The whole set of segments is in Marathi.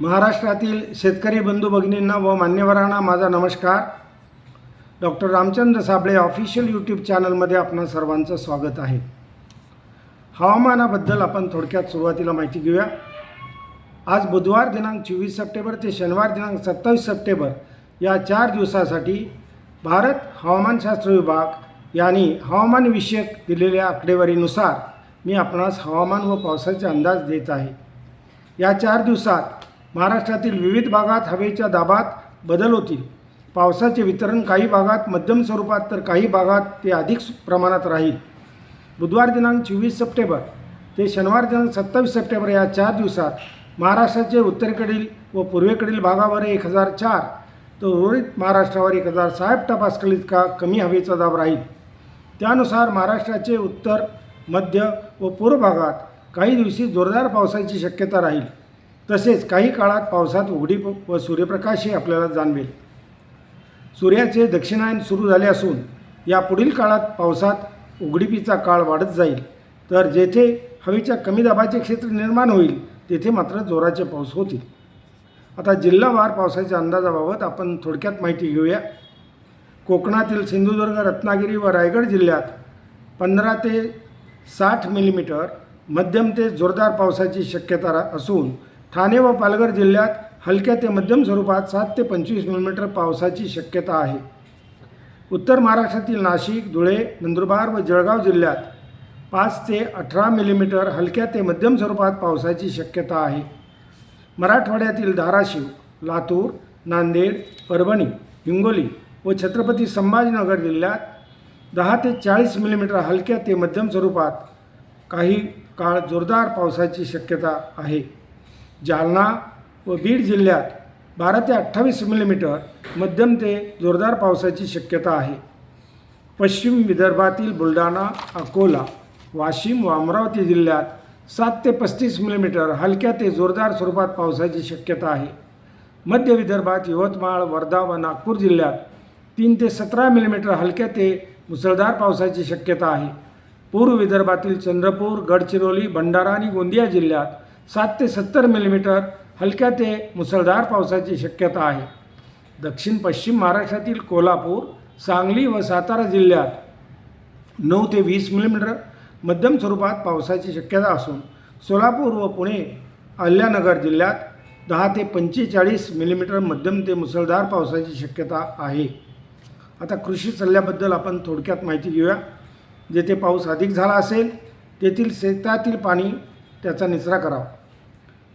महाराष्ट्रातील शेतकरी बंधू भगिनींना व मान्यवरांना माझा नमस्कार. Doctor Ramchandra Sable official YouTube चॅनलमध्ये आपणा सर्वांचं स्वागत आहे. हवामानाबद्दल आपण थोडक्यात सुरुवातीला माहिती घेऊया. आज बुधवार दिनांक चोवीस सप्टेंबर ते शनिवार दिनांक सत्तावीस सप्टेंबर या चार दिवसासाठी भारत हवामानशास्त्र विभाग यांनी हवामानविषयक दिलेल्या आकडेवारीनुसार मी आपणास हवामान व पावसाचे अंदाज देत आहे. या चार दिवसात महाराष्ट्रातील विविध भागात हवेच्या दाबात बदल होतील. पावसाचे वितरण काही भागात मध्यम स्वरूपात तर काही भागात ते अधिक प्रमाणात राहील. बुधवार दिनांक चोवीस सप्टेंबर ते शनिवार दिनांक सत्तावीस सप्टेंबर या चार दिवसात महाराष्ट्राचे उत्तरेकडील व पूर्वेकडील भागावर एक हजार चार तर उर्वरित महाराष्ट्रावर एक हजार सहा टपासकल इतका कमी हवेचा दाब राहील. त्यानुसार महाराष्ट्राचे उत्तर मध्य व पूर्व भागात काही दिवशी जोरदार पावसाची शक्यता राहील. तसेच काही काळात पावसात उघडीप व सूर्यप्रकाशही आपल्याला जाणवेल. सूर्याचे दक्षिणायन सुरू झाले असून या पुढील काळात पावसात उघडीपीचा काळ वाढत जाईल. तर जेथे हवेच्या कमी दाबाचे क्षेत्र निर्माण होईल तेथे मात्र जोराचे पाऊस होतील. आता जिल्हावार पावसाच्या अंदाजाबाबत आपण थोडक्यात माहिती घेऊया. कोकणातील सिंधुदुर्ग रत्नागिरी व रायगड जिल्ह्यात पंधरा ते साठ मिलीमीटर मध्यम ते जोरदार पावसाची शक्यता असून ठाणे व पालघर जिल्ह्यात हलक्या ते मध्यम स्वरूपात सात ते पंचवीस मिलीमीटर पावसाची शक्यता आहे. उत्तर महाराष्ट्रातील नाशिक धुळे नंदुरबार व जळगाव जिल्ह्यात पाच ते अठरा मिलीमीटर हलक्या ते मध्यम स्वरूपात पावसाची शक्यता आहे. मराठवाड्यातील धाराशिव लातूर नांदेड परभणी हिंगोली व छत्रपती संभाजीनगर जिल्ह्यात दहा ते चाळीस मिलीमीटर हलक्या ते मध्यम स्वरूपात काही काळ जोरदार पावसाची शक्यता आहे. जालना व बीड जिल्ह्यात बारा ते अठ्ठावीस मिलीमीटर मध्यम ते जोरदार पावसाची शक्यता आहे. पश्चिम विदर्भातील बुलढाणा अकोला वाशिम व अमरावती जिल्ह्यात सात ते पस्तीस मिलीमीटर हलक्या ते जोरदार स्वरूपात पावसाची शक्यता आहे. मध्य विदर्भात यवतमाळ वर्धा व नागपूर जिल्ह्यात तीन ते सतरा मिलीमीटर हलक्या ते मुसळधार पावसाची शक्यता आहे. पूर्व विदर्भातील चंद्रपूर गडचिरोली भंडारा आणि गोंदिया जिल्ह्यात सात ते सत्तर मिलीमीटर हलक्या ते मुसळधार पावसाची शक्यता आहे. दक्षिण पश्चिम महाराष्ट्रातील कोल्हापूर सांगली व सातारा जिल्ह्यात नऊ ते वीस मिलीमीटर मध्यम स्वरूपात पावसाची शक्यता असून सोलापूर व पुणे अहिल्यानगर जिल्ह्यात दहा ते पंचेचाळीस मिलीमीटर मध्यम ते मुसळधार पावसाची शक्यता आहे. आता कृषी सल्ल्याबद्दल आपण थोडक्यात माहिती घेऊया. जेथे पाऊस अधिक झाला असेल तेथील शेतातील पाणी त्याचा निचरा करावा.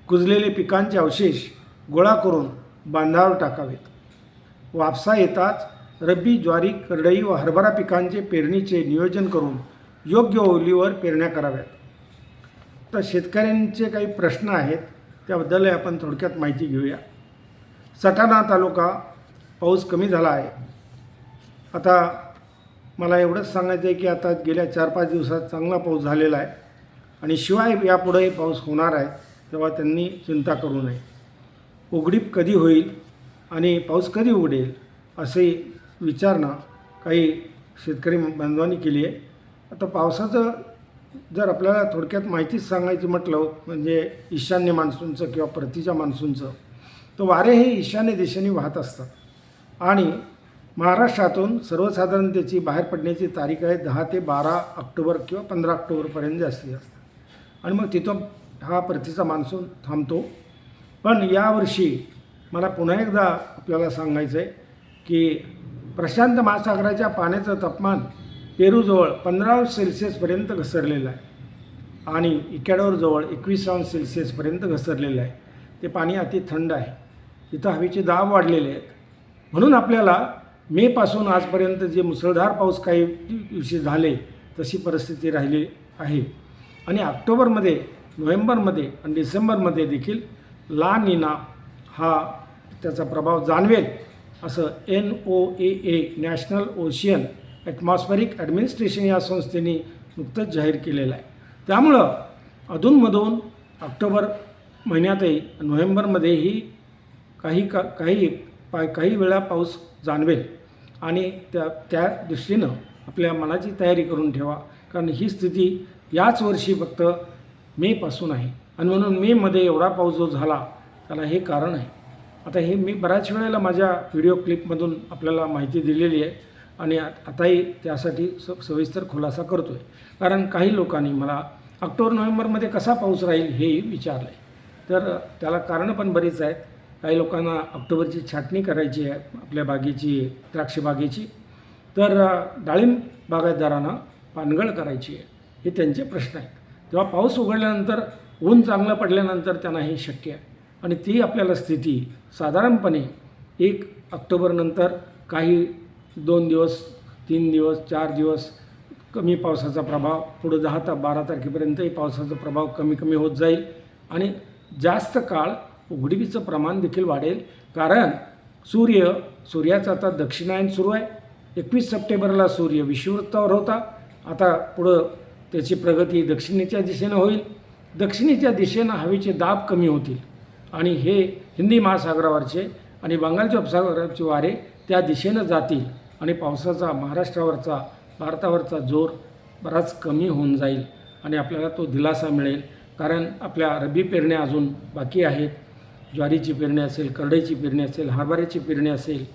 कुजलेले पिकांचे अवशेष गोळा करून बांधावर टाकावेत. वापसा येताच रब्बी ज्वारी करडई व हरभरा पिकांचे पेरणीचे नियोजन करून योग्य ओलीवर पेरण्या कराव्यात. तर शेतकऱ्यांचे काही प्रश्न आहेत त्याबद्दल आपण थोडक्यात माहिती घेऊया. सटाणा तालुका पाऊस कमी झाला आहे. आता मला एवढंच सांगायचं आहे की आता गेल्या चार पाच दिवसात चांगला पाऊस झालेला आहे. आणि शिवाय यापुढेही पाऊस होणार आहे तेव्हा त्यांनी चिंता करू नये. उघडीप कधी होईल आणि पाऊस कधी उघडेल असे विचारणा काही शेतकरी बांधवांनी केली आहे. आता पावसाचं जर आपल्याला थोडक्यात माहितीच सांगायची म्हटलं म्हणजे ईशान्य मान्सूनचं किंवा परतीच्या मान्सूनचं तर वारे हे ईशान्य दिशेने वाहत असतात. आणि महाराष्ट्रातून सर्वसाधारण त्याची बाहेर पडण्याची तारीख आहे दहा ते बारा ऑक्टोबर किंवा पंधरा ऑक्टोबरपर्यंत जास्तीत जास्त. आणि मग तिथं हा परतीचा मान्सून थांबतो. पण यावर्षी मला पुन्हा एकदा आपल्याला सांगायचं आहे की प्रशांत महासागराच्या पाण्याचं तापमान पेरूजवळ पंधरा अंश सेल्सिअसपर्यंत घसरलेलं आहे. आणि इकॅडोरजवळ एकवीस अंश सेल्सिअसपर्यंत घसरलेलं आहे. ते पाणी अति थंड आहे. तिथं हवेचे दाब वाढलेले आहेत. म्हणून आपल्याला मेपासून आजपर्यंत जे मुसळधार पाऊस काही दिवशी झाले तशी परिस्थिती राहिली आहे. आणि ऑक्टोबरमध्ये नोव्हेंबरमध्ये आणि डिसेंबरमध्ये देखील ला निना हा त्याचा प्रभाव जाणवेल असं N O A A national ocean atmospheric administration या संस्थेने नुकतंच जाहीर केलेलं आहे. त्यामुळं अधूनमधून ऑक्टोबर महिन्यातही नोव्हेंबरमध्येही काही का काही पा काही वेळा पाऊस जाणवेल आणि त्या त्या दृष्टीनं आपल्या मनाची तयारी करून ठेवा. कारण ही स्थिती याच वर्षी फक्त मेपासून आहे. आणि म्हणून मेमध्ये एवढा पाऊस जो झाला त्याला हे कारण आहे. आता हे मी बऱ्याच वेळेला माझ्या व्हिडिओ क्लिपमधून आपल्याला माहिती दिलेली आहे. आणि आताही त्यासाठी स सविस्तर खुलासा करतो आहे कारण काही लोकांनी मला ऑक्टोबर नोव्हेंबरमध्ये कसा पाऊस राहील हेही विचारलं आहे तर त्याला कारणं पण बरीच आहेत. काही लोकांना ऑक्टोबरची छाटणी करायची आहे आपल्या बागेची द्राक्ष बागेची. तर डाळिंब बागायतदारांना पानगळ करायची आहे. हे त्यांचे प्रश्न आहेत. तेव्हा पाऊस उघडल्यानंतर ऊन चांगलं पडल्यानंतर त्यांना हे शक्य आहे. आणि ती आपल्याला स्थिती साधारणपणे एक ऑक्टोबरनंतर काही दोन दिवस तीन दिवस चार दिवस कमी पावसाचा प्रभाव पुढं दहा ता बारा तारखेपर्यंतही पावसाचा प्रभाव कमी कमी होत जाईल. आणि जास्त काळ उघडीचं प्रमाण देखील वाढेल. कारण सूर्य सूर्याचा आता दक्षिणायन सुरू आहे. एकवीस सप्टेंबरला सूर्य विषुवृत्तावर होता. आता पुढं त्याची प्रगती दक्षिणेच्या दिशेनं होईल. दक्षिणेच्या दिशेनं हवेचे दाब कमी होतील. आणि हे हिंदी महासागरावरचे आणि बंगालच्या उपसागराचे वारे त्या दिशेनं जातील आणि पावसाचा महाराष्ट्रावरचा भारतावरचा जोर बराच कमी होऊन जाईल आणि आपल्याला तो दिलासा मिळेल. कारण आपल्या रब्बी पेरण्या अजून बाकी आहेत. ज्वारीची पेरणी असेल करडईची पेरणी असेल हरभऱ्याची पेरणी असेल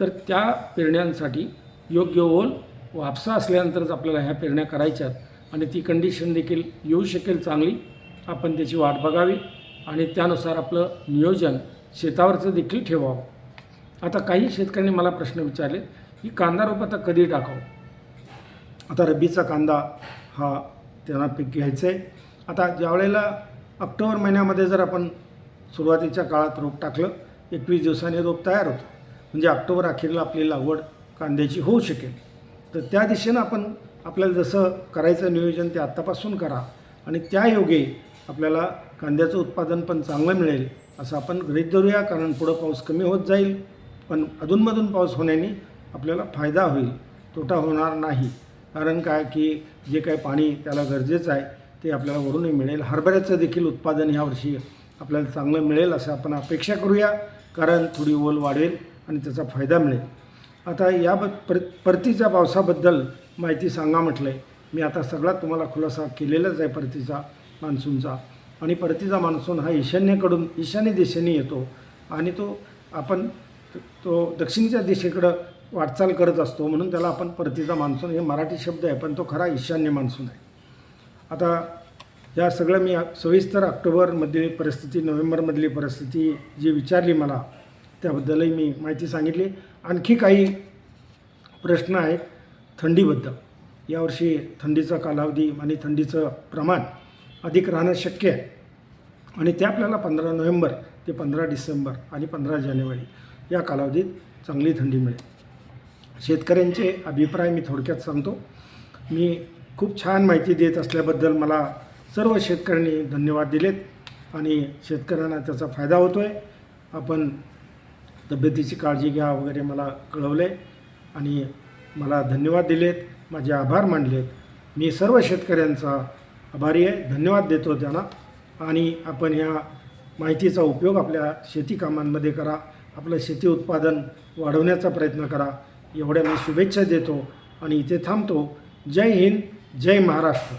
तर त्या पेरण्यांसाठी योग्य ओल वापसा असल्यानंतरच आपल्याला ह्या पेरण्या करायच्यात. आणि ती कंडिशन देखील येऊ शकेल चांगली. आपण त्याची वाट बघावी आणि त्यानुसार आपलं नियोजन शेतावरचं देखील ठेवावं. आता काही शेतकऱ्यांनी मला प्रश्न विचारले की कांदा रोप आता कधी टाकावं? आता रब्बीचा कांदा हा त्यांना पीक घ्यायचं आहे आता ज्यावेळेला ऑक्टोबर महिन्यामध्ये जर आपण सुरुवातीच्या काळात रोप टाकलं एकवीस दिवसांनी रोप तयार होतं. म्हणजे ऑक्टोबर अखेरला आपली लागवड कांद्याची होऊ शकेल. तर त्या दिशेनं आपण आपल्याला जसं करायचं नियोजन ते आत्तापासून करा आणि त्या योगे आपल्याला कांद्याचं उत्पादन पण चांगलं मिळेल असं आपण गृहीत धरूया कारण पुढं पाऊस कमी होत जाईल. पण अधूनमधून पाऊस होण्याने आपल्याला फायदा होईल तोटा होणार नाही. कारण काय की जे काही पाणी त्याला गरजेचं आहे ते आपल्याला वरूनही मिळेल. हरभऱ्याचं देखील उत्पादन ह्यावर्षी आपल्याला चांगलं मिळेल असं आपण अपेक्षा करूया. कारण थोडी ओल वाढेल आणि त्याचा फायदा मिळेल. आता या ब- पर परतीच्या पावसाबद्दल माहिती सांगा म्हटलं आहे मी आता सगळा तुम्हाला खुलासा केलेलाच आहे परतीचा मान्सूनचा. आणि परतीचा मान्सून हा ईशान्येकडून ईशान्य दिशेने येतो. आणि तो आपण तो दक्षिणेच्या दिशेकडं वाटचाल करत असतो. म्हणून त्याला आपण परतीचा मान्सून हे मराठी शब्द आहे पण तो खरा ईशान्य मान्सून आहे. आता या सगळं मी सविस्तर ऑक्टोबरमधली परिस्थिती नोव्हेंबरमधली परिस्थिती जी विचारली मला त्याबद्दलही मी माहिती सांगितली. आणखी काही प्रश्न आहेत थंडीबद्दल. यावर्षी थंडीचा कालावधी आणि थंडीचं प्रमाण अधिक राहणं शक्य आहे. आणि ते आपल्याला पंधरा नोव्हेंबर ते पंधरा डिसेंबर आणि पंधरा जानेवारी या कालावधीत चांगली थंडी मिळेल. शेतकऱ्यांचे अभिप्राय मी थोडक्यात सांगतो. मी खूप छान माहिती देत असल्याबद्दल मला सर्व शेतकऱ्यांनी धन्यवाद दिलेत आणि शेतकऱ्यांना त्याचा फायदा होतो आहे आपण तब्येतीची काळजी घ्या वगैरे मला कळवलं आहे आणि मला धन्यवाद दिलेत माझे आभार मानलेत. मी सर्व शेतकऱ्यांचा आभारी आहे धन्यवाद देतो त्यांना. आणि आपण ह्या माहितीचा उपयोग आपल्या शेती कामांमध्ये करा आपलं शेती उत्पादन वाढवण्याचा प्रयत्न करा. एवढ्या मी शुभेच्छा देतो आणि इथे थांबतो. जय हिंद जय महाराष्ट्र.